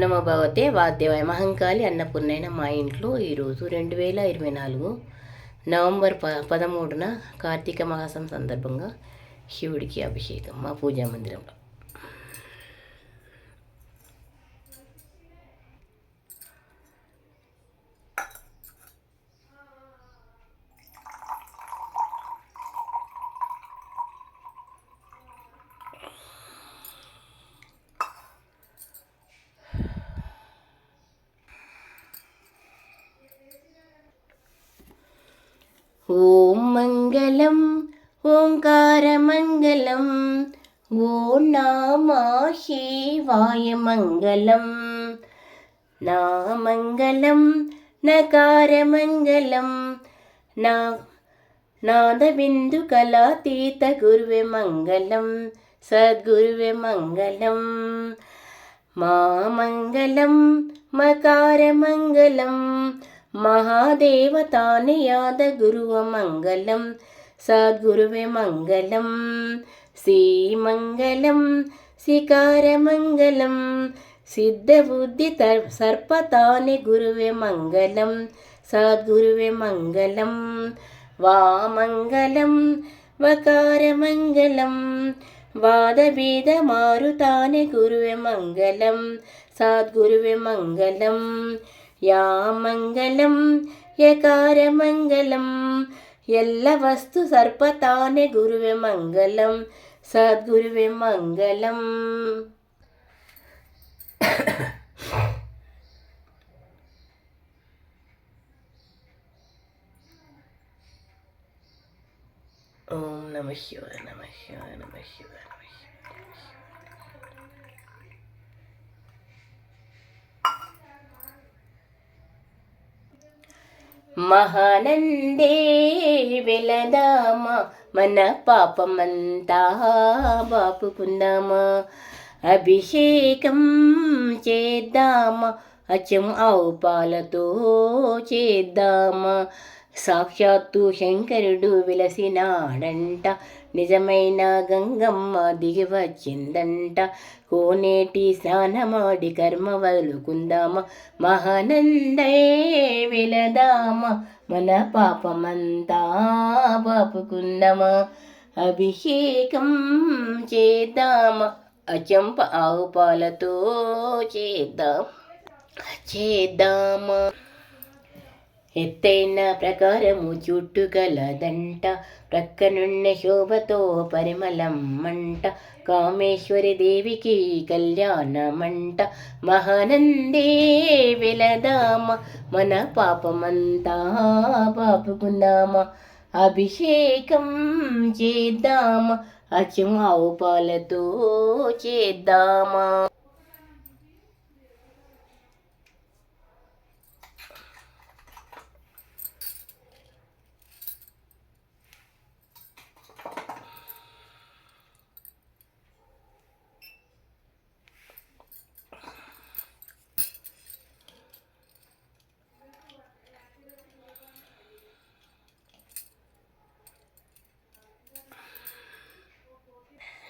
నమ భగవతే వాద్యవాయ మహంకాళి అన్నపూర్ణైన మా ఇంట్లో ఈరోజు రెండు వేల ఇరవై నాలుగు నవంబర్ ప పదమూడున కార్తీక మాసం సందర్భంగా శివుడికి అభిషేకం మా పూజా మందిరంలో. ఓం మంగళం ఓంకారమంగళం ఓం నామా శివాయ మంగళం. నా మంగళం నకారమంగళం నా నాదబిందు కళాతీత గురువే మంగళం సద్గురువే మంగళం. మా మంగళం మకారమంగళం మహాదేవతానియాద గురువ మంగళం సద్గురువే మంగళం శ్రీమంగళం శికారమంగళం సిద్ధబుద్ధి తర్ సర్పతాని గురువే మంగళం సద్గురువే మంగళం వామంగళం వకారమంగళం వాదభేద మారుతానే గురువే మంగళం సద్గురువే మంగళం యా మంగళం యకారమంగళం ఎల్ల వస్తు సర్పతానే గురువే మంగళం సద్గురువే మంగళం ఓం నమ శివాయ నమ శివాయ నమ శివాయ నమ శివాయ మహానందే వెలదామా మన పాపమంతా బాపుకుందామా అభిషేకం చేద్దామా అచం ఆవు పాలతో చేద్దామా సాక్షాత్తు శంకరుడు విలసినాడంట. నిజమైన గంగమ్మ దిగి వచ్చిందంట కోనేటి స్నానమాడి కర్మ వదులుకుందామా. మహానందే వెలదామా మన పాపమంతా పాపుకుందామా అభిషేకం చేద్దామా. అచంప ఆవు పాలతో చేద్దాం. చేద్దామా. ఎత్తైన ప్రకారము చుట్టుగలదంట ప్రక్కనున్న శోభతో పరిమళమ్మంట మంట కామేశ్వరి దేవికి కళ్యాణమంట మహానందే వెలదామ మన పాపమంతా పాపుకుందామా అభిషేకం చేద్దామా అచ్చం ఆవు పాలతో చేద్దామా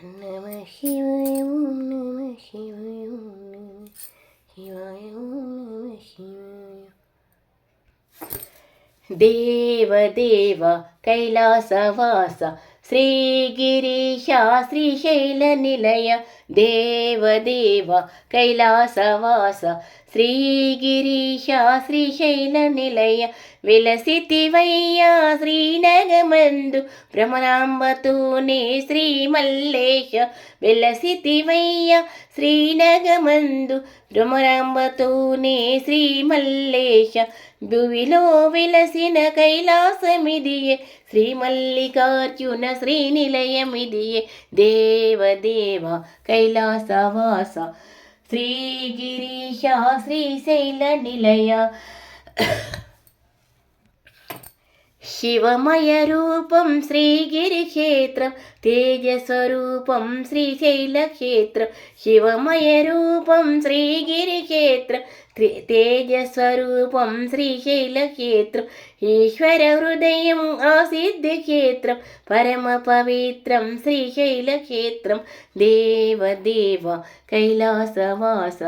నమ శివాయ ఓం నమ శివాయ ఓం నమ శివాయ ఓం నమ శివాయ దేవదేవ కైలాసవాస శ్రీగిరీశ శ్రీశైల నిలయ దేవదేవ కైలాసవాస శ్రీగిరీశ శ్రీశైల మందు విలసితివయ్యా శ్రీనగమందు భ్రమరాంబతూనే శ్రీ శ్రీనగమందు భ్రమరాంబతూనే శ్రీ మల్లేశ భువిలో విలసిన కైలాసమిదియే శ్రీ మల్లికార్జున శ్రీనిలయమిదియే దేవదేవ కైలాసవాస శ్రీగిరీశ శ్రీశైల నిలయ शिवमयरूपं श्रीगिरिक्षेत्रं तेजस्वरूपं श्रीशैलक्षेत्रं शिवमयरूपं श्रीगिरिक्षेत्रं तेजस्वरूपं श्रीशैलक्षेत्रम् ईश्वरहृदयम् आसीदिक्षेत्रं परमपवित्रं श्रीशैलक्षेत्रं देवदेव कैलासवास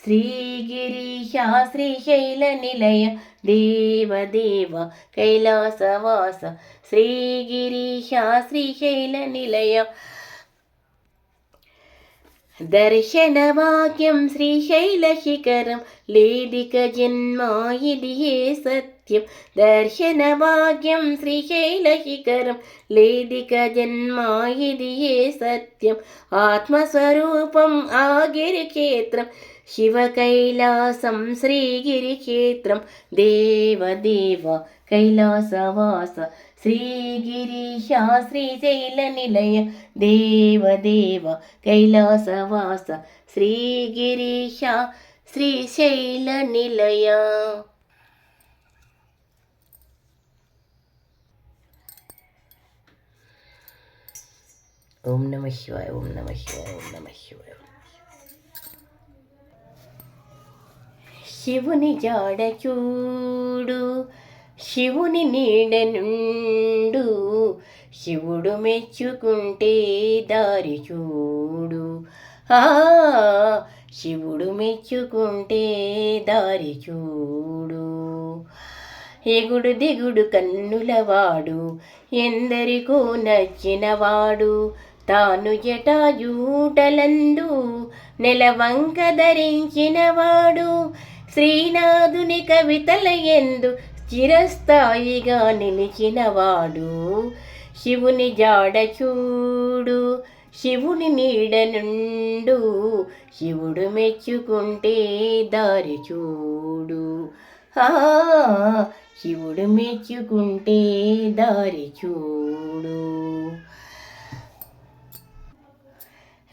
ఈశ్వర హృదయం ఆసిద్ధి క్షేత్రం పరమ శ్రీశైల క్షేత్రం దేవదేవ కైలాసవాస. శ్రీగిరీశ శ్రీశైల నిలయ కైలాసవాస శ్రీగిరీశ శ్రీశైలనిలయ దర్శనవాక్యం శ్రీశైలశిఖరం. లేదిక జన్మా ఇది ఏ సత్యం? దర్శనవాక్యం శ్రీశైలశిఖరం. లేదిక జన్మా ఇది ఏ సత్యం? ఆత్మస్వరూపం ఆగిరిక్షేత్రం శివకైలాసం శ్రీగిరిక్షేత్రం దేవదేవ కైలాసవాస శ్రీగిరీశ శ్రీశైలనిలయ దేవదేవ కైలాసవాస శ్రీగిరీశ శ్రీశైలనిలయ ఓం నమ శివాయ ఓం నమ శివాయ ఓం నమ శివాయ శివుని జాడ చూడు శివుని నీడనుండు శివుడు మెచ్చుకుంటే దారి చూడు. ఆ శివుడు మెచ్చుకుంటే దారి చూడు. ఎగుడు దిగుడు కన్నులవాడు ఎందరికో నచ్చినవాడు తాను జటాజూటలందు నెలవంక ధరించినవాడు శ్రీనాథుని కవితల ఎందు చిరస్థాయిగా నిలిచినవాడు. శివుని జాడ చూడు శివుని నీడ నుండు శివుడు మెచ్చుకుంటే దారి చూడు. శివుడు మెచ్చుకుంటే దారి చూడు.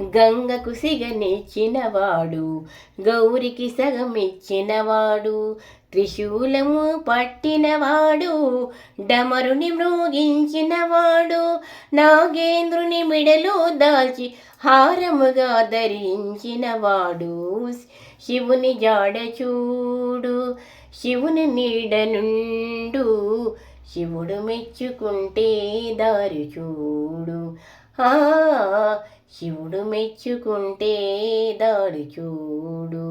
గంగకు సిగనిచ్చినవాడు గౌరికి సగమిచ్చినవాడు త్రిశూలము పట్టినవాడు డమరుని మ్రోగించినవాడు నాగేంద్రుని మిడలో దాల్చి హారముగా ధరించినవాడు. శివుని జాడ చూడు శివుని నీడ నుండు శివుడు మెచ్చుకుంటే దారి చూడు. ఆ శివుడు మెచ్చుకుంటే దారి చూడు.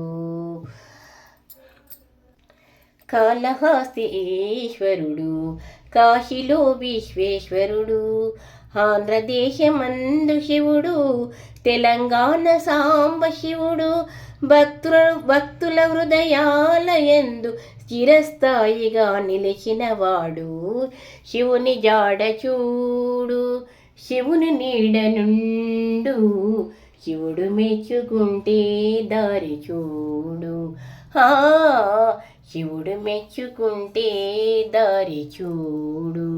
కాళహస్తి ఈశ్వరుడు కాశీలో విశ్వేశ్వరుడు ఆంధ్రదేశమందు శివుడు తెలంగాణ సాంబ శివుడు భక్తుల భక్తుల హృదయాలయందు చిరస్థాయిగా నిలిచినవాడు శివుని జాడ చూడు. శివుని నీడ నుండు శివుడు మెచ్చుకుంటే దారి చూడు. శివుడు మెచ్చుకుంటే దారి చూడు.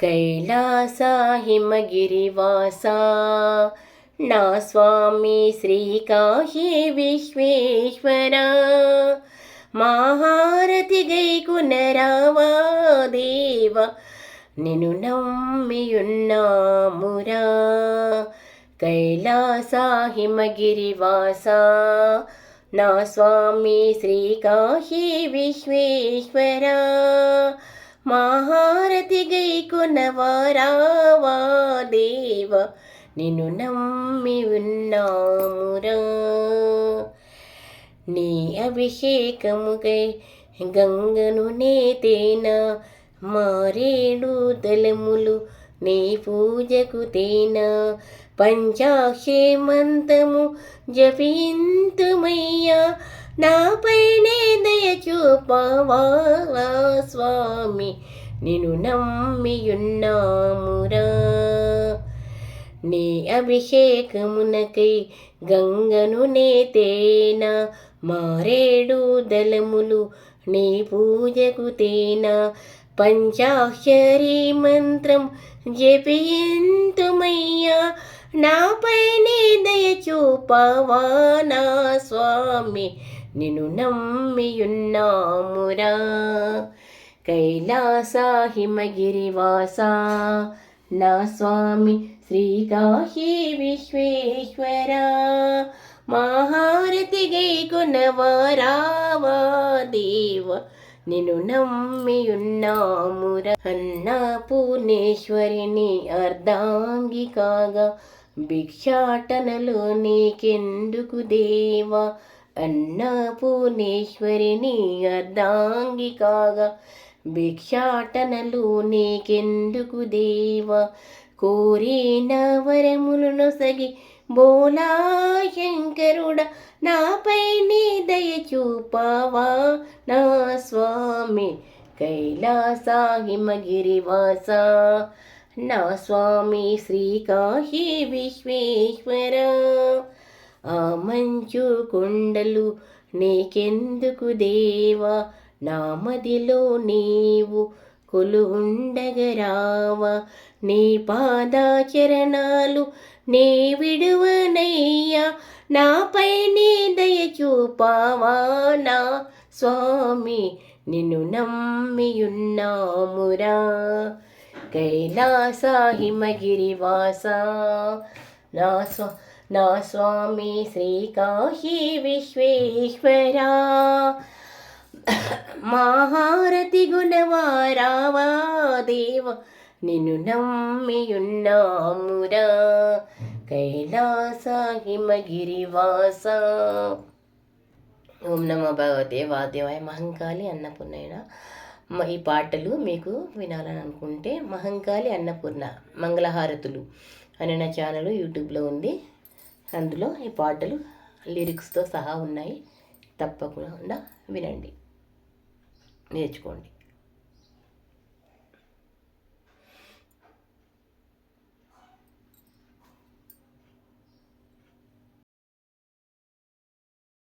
కైలాస హిమగిరివాసా నా స్వామి శ్రీకాశీ విశ్వేశ్వర. మహారతి గైకునరావా దేవ నిన్ను నమ్మియున్నామురా. కైలాస హిమగిరివాస నా స్వామి శ్రీకాశీ విశ్వేశ్వర. మహారతి గైకునవారావా దేవ నిన్ను నమ్మి ఉన్నామురా. నీ అభిషేకముకై గంగను నేతేనా మారేడు దళములు నీ పూజకు తేనా. పంచాక్షేమంతము జపింతుమయ్యా నాపైనే దయ చూపవా స్వామి. నిన్ను నమ్మియున్నాము నీ అభిషేకమునకై గంగను నేతేనా మారేడు దళములు నీ పూజకు తేనా. పంచాక్షరీ మంత్రం జపింతుమయ్యా నాపైనే దయ నా స్వామి. నిన్ను నమ్మియున్నామురా కైలాస హిమగిరివాస నా స్వామి శ్రీకాశీ విశ్వేశ్వర మహారతి దేవ నిన్ను నమ్మియున్నాముర అన్నా పూర్ణేశ్వరిని అర్ధాంగి కాగా భిక్షాటనలు నీకెందుకు దేవా? అన్నపూర్ణేశ్వరిని అర్ధాంగి కాగా భిక్షాటనలు నీకెందుకు దేవ? కోరిన వరములు నొసగి బోలా శంకరుడ నాపై నీ దయ చూపావా? నా స్వామి కైలాసాహిమగిరివాస నా స్వామి శ్రీకాశీ విశ్వేశ్వర ఆ మంచు కొండలు నీకెందుకు దేవా? నామదిలో నీవు కొలువుండగరావా నీ పాదాచరణాలు నే విడువనయ్యా. నాపై నీ దయ చూపావా నా స్వామి. నిన్ను నమ్మియున్నామురా. కైలాస హిమగిరివాస నా స్వ నా స్వామి శ్రీకాశీ విశ్వేశ్వరా. మహారతి గుణవారావా దేవ నిన్ను నమ్మియున్నామురా. కైలాస హిమగిరివాస ఓం నమ భగవతే వాదేవాయ మహంకాళి అన్నపూర్ణైన ఈ పాటలు మీకు వినాలని అనుకుంటే మహంకాళి అన్నపూర్ణ మంగళహారతులు అనే నా ఛానల్ యూట్యూబ్లో ఉంది. అందులో ఈ పాటలు లిరిక్స్తో సహా ఉన్నాయి. తప్పకుండా వినండి. నేర్చుకోండి.